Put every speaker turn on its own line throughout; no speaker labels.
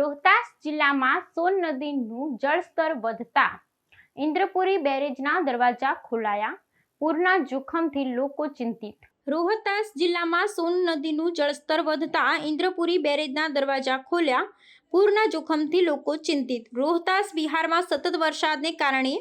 રોહતાસ જિલ્લામાં સોન નદીનું જળસ્તર વધતા ઇન્દ્રપુરી બેરેજના દરવાજા ખોલાયા. પૂરના જોખમથી લોકો ચિંતિત. રોહતાસ જિલ્લામાં સોન નદીનું જળસ્તર વધતા ઇન્દ્રપુરી બેરેજના દરવાજા ખોલ્યા. પૂરના જોખમથી લોકો ચિંતિત. રોહતાસ બિહારમાં સતત વરસાદને કારણે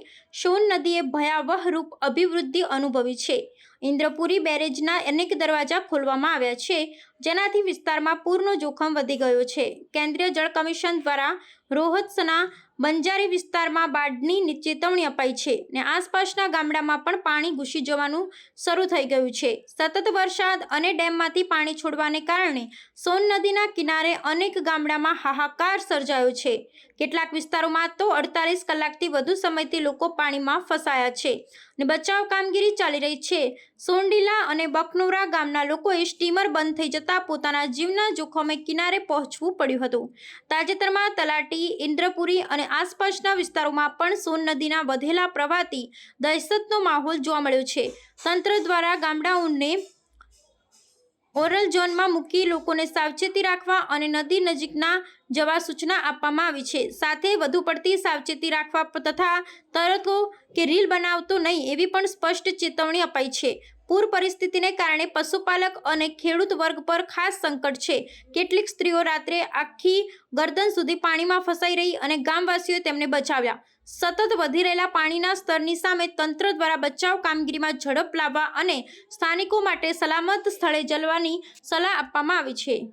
સોન નદીએ ભયાવહ રૂપ અભિવૃદ્ધિ અનુભવી છે. ઇન્દ્રપુરી બેરેજના અનેક દરવાજા ખોલવામાં આવ્યા છે. જેનાથી વિસ્તારમાં પૂરનો જોખમ વધી ગયો છે. કેન્દ્રીય જળ કમિશન દ્વારા રોહત્સના બંજારી વિસ્તારમાં બાઢની ચેતવણી અપાઈ છે ને આસપાસના ગામડામાં પણ પાણી ઘૂસી જવાનું શરૂ થઈ ગયું છે. સતત વરસાદ અને ડેમમાંથી પાણી છોડવાને કારણે સોન નદીના કિનારે અનેક ગામડામાં હાહાકાર સર્જાયો છે. કેટલાક વિસ્તારોમાં તો અડતાલીસ કલાકથી વધુ સમયથી લોકો પાણીમાં ફસાયા છે ને બચાવ કામગીરી ચાલી રહી છે. સોંડીલા અને બકનોરા ગામના લોકોએ સ્ટીમર બંધ થઈ જતા પોતાના જીવના જોખમે કિનારે પહોંચવું પડ્યું હતું. તાજેતરમાં તલાટી, ઇન્દ્રપુરી અને આસપાસના વિસ્તારોમાં પણ સોન નદીના વધેલા પ્રવાહથી દહેશતનો માહોલ જોવા મળ્યો છે. તંત્ર દ્વારા ગામડાઓને ઓરલ ઝોનમાં મૂકી લોકોને સાવચેતી રાખવા અને નદી નજીકના જવા સૂચના આપવામાં આવી છે. સાથે વધુ પડતી સાવચેતી રાખવા તથા તરતો કે રીલ બનાવતો નહીં એવી પણ સ્પષ્ટ ચેતવણી અપાઈ છે. પૂર પરિસ્થિતિને કારણે પશુપાલક અને ખેડૂત વર્ગ પર ખાસ સંકટ છે. કેટલીક સ્ત્રીઓ રાત્રે આખી ગરદન સુધી પાણીમાં ફસાઈ રહી અને ગામવાસીઓએ તેમને બચાવ્યા. સતત વધી રહેલા પાણીના સ્તરની સામે તંત્ર દ્વારા બચાવ કામગીરીમાં ઝડપ લાવવા અને સ્થાનિકો માટે સલામત સ્થળે જલવાની સલાહ આપવામાં આવી છે.